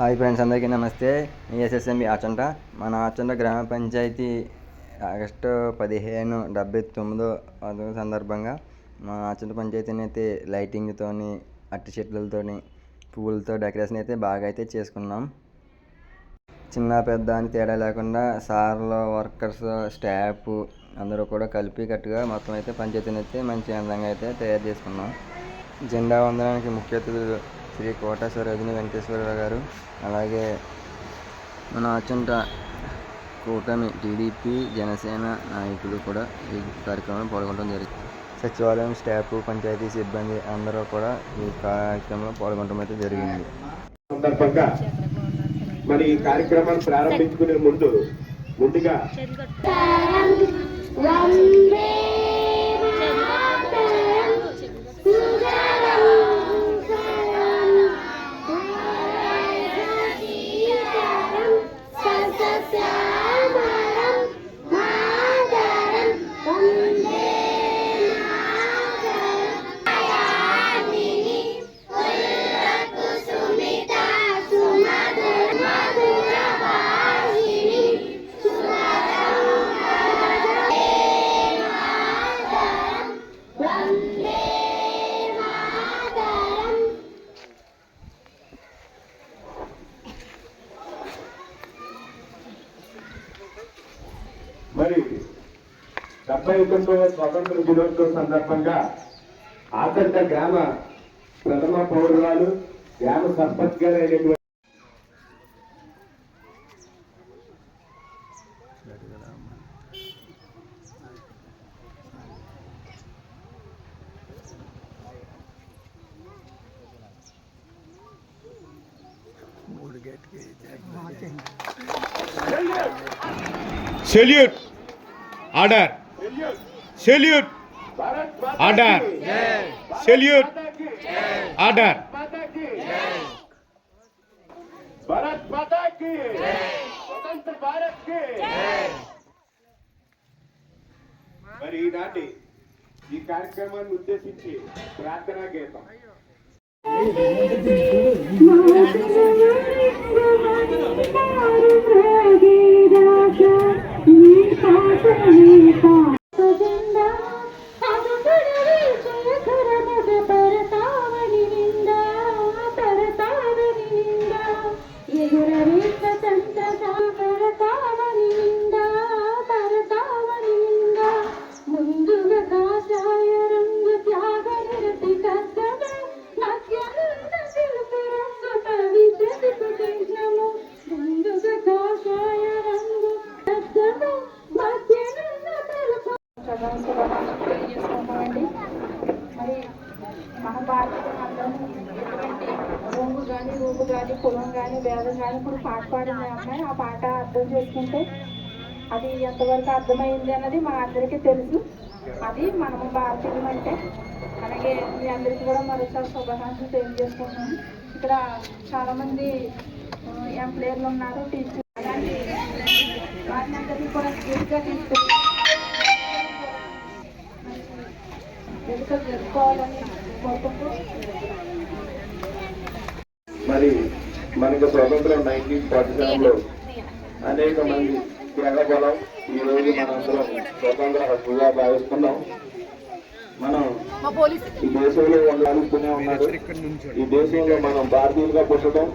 Hi friends అందరికీ నమస్తే. SSMB Achanta. మన ఆచంట గ్రామ పంచాయతీ ఆగస్టు పదిహేను డెబ్బై తొమ్మిదో సందర్భంగా మన ఆచంట పంచాయతీని అయితే లైటింగ్తోని అట్టి చెట్లతోని పువ్వులతో డెకరేషన్ అయితే బాగా అయితే చేసుకున్నాం. చిన్న పెద్ద అని తేడా లేకుండా సార్లు వర్కర్స్ స్టాఫ్ అందరూ కూడా కలిపి కట్టుగా మొత్తం అయితే పంచాయతీని అయితే మంచి అందంగా అయితే తయారు చేసుకున్నాం. జెండా వందనానికి ముఖ్య అతిథులు శ్రీ కోట సరోజిని వెంకటేశ్వరరావు గారు అలాగే మన అచంట కూటమి టీడీపీ జనసేన నాయకులు కూడా ఈ కార్యక్రమంలో పాల్గొనడం జరిగింది. సచివాలయం స్టాఫ్ పంచాయతీ సిబ్బంది అందరూ కూడా ఈ కార్యక్రమంలో పాల్గొనడం అయితే జరిగింది. సందర్భంగా మరి ఈ కార్యక్రమాన్ని ప్రారంభించుకునే ముందు ముందుగా మరి డెబ్బై తొమ్మిదవ స్వతంత్ర దినోత్సవం సందర్భంగా ఆచంట గ్రామ ప్రథమ పౌరురాలు గ్రామ సర్పంచ్ గారు అయినటువంటి salute order salute Bharat Mata order key salute మాతా కీ ఆర్డర్ మాతా కీ భారత్ మాతా కీ స్వతంత్ర భారత్ కీ మరి ఈనాటి ఈ కార్యక్రమాన్ని ఉద్దేశించి ప్రార్థనా గీతం ముందుగా కాషాయ రంగు త్యాగ నిరతి కర్తవ్య మధ్యాహ్న తెలుపు రంగు పవిత్ర కృష్ణము ముందుగా కాషాయ రంగు కర్తవ్య మధ్యాహ్న తెలుపు తెలియజేసుకుంటామండి మరి మన భారతీయ అందరం ఎటువంటి రంగు కానీ రూపు కానీ కులం కానీ వేదం కానీ ఇప్పుడు పాట పాడింది అమ్మాయి ఆ పాట అర్థం చేసుకుంటే అది ఎంతవరకు అర్థమైంది అన్నది మా అందరికీ తెలుసు. అది మనము భారతీయులం అంటే. అలాగే మీ అందరికీ కూడా మరోసారి శుభాకాంక్షలు తెలియజేసుకుంటున్నాను. ఇక్కడ చాలామంది ఎంప్లాయర్లు ఉన్నారు టీచర్ అలాంటి వారిని అందరినీ కూడా స్ఫూర్తిగా తీసుకుంటున్నారు జరుపుకోవాలని కోరుకుంటూ మరి మనకు స్వతంత్రం నైన్టీన్ ఫార్టీ సెవెన్లో అనేక మంది త్యాగబలం ఈ రోజు మనందరం స్వతంత్ర హక్కుగా భావిస్తున్నాం. మనం ఈ దేశంలో ఉండాలనుకునే ఉన్నారు ఈ దేశంలో మనం భారతీయులుగా పుట్టడం